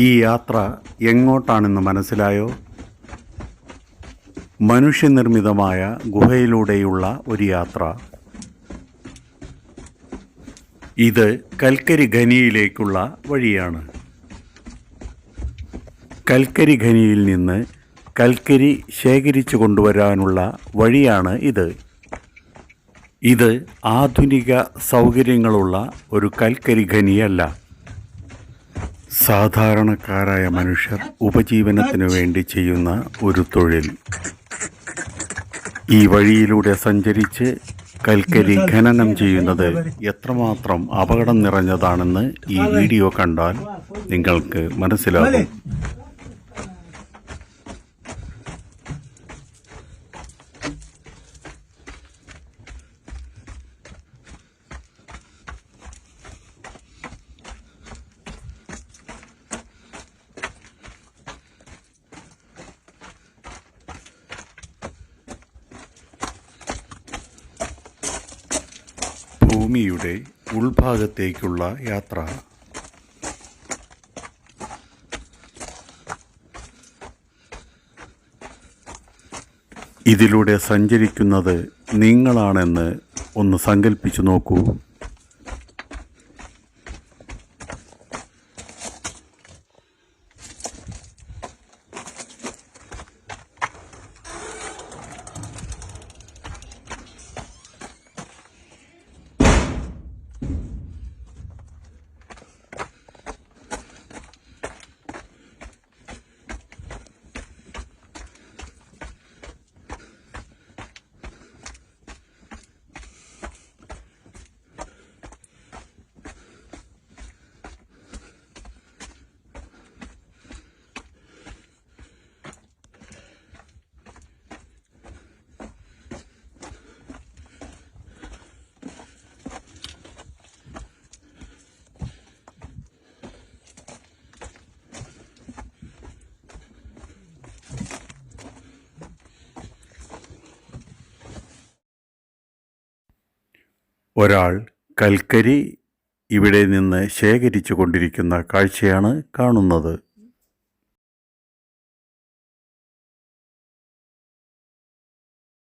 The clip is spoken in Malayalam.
ഈ യാത്ര എങ്ങോട്ടാണെന്ന് മനസ്സിലായോ? മനുഷ്യനിർമ്മിതമായ ഗുഹയിലൂടെയുള്ള ഒരു യാത്ര. ഇത് കൽക്കരി ഖനിയിലേക്കുള്ള വഴിയാണ്. കൽക്കരി ഖനിയിൽ നിന്ന് കൽക്കരി ശേഖരിച്ചു കൊണ്ടുവരാനുള്ള വഴിയാണ് ഇത്. ഇത് ആധുനിക സൗകര്യങ്ങളുള്ള ഒരു കൽക്കരി ഖനിയല്ല. സാധാരണക്കാരായ മനുഷ്യർ ഉപജീവനത്തിനു വേണ്ടി ചെയ്യുന്ന ഒരു തൊഴിൽ. ഈ വഴിയിലൂടെ സഞ്ചരിച്ച് കൽക്കരി ഖനനം ചെയ്യുന്നത് എത്രമാത്രം അപകടം നിറഞ്ഞതാണെന്ന് ഈ വീഡിയോ കണ്ടാൽ നിങ്ങൾക്ക് മനസ്സിലാകും. ഭൂമിയുടെ ഉൾഭാഗത്തേക്കുള്ള യാത്ര. ഇതിലൂടെ സഞ്ചരിക്കുന്നത് നിങ്ങളാണെന്ന് ഒന്ന് സങ്കല്പിച്ചു നോക്കൂ. ഒരാൾ കൽക്കരി ഇവിടെ നിന്ന് ശേഖരിച്ചു കൊണ്ടിരിക്കുന്ന കാഴ്ചയാണ് കാണുന്നത്.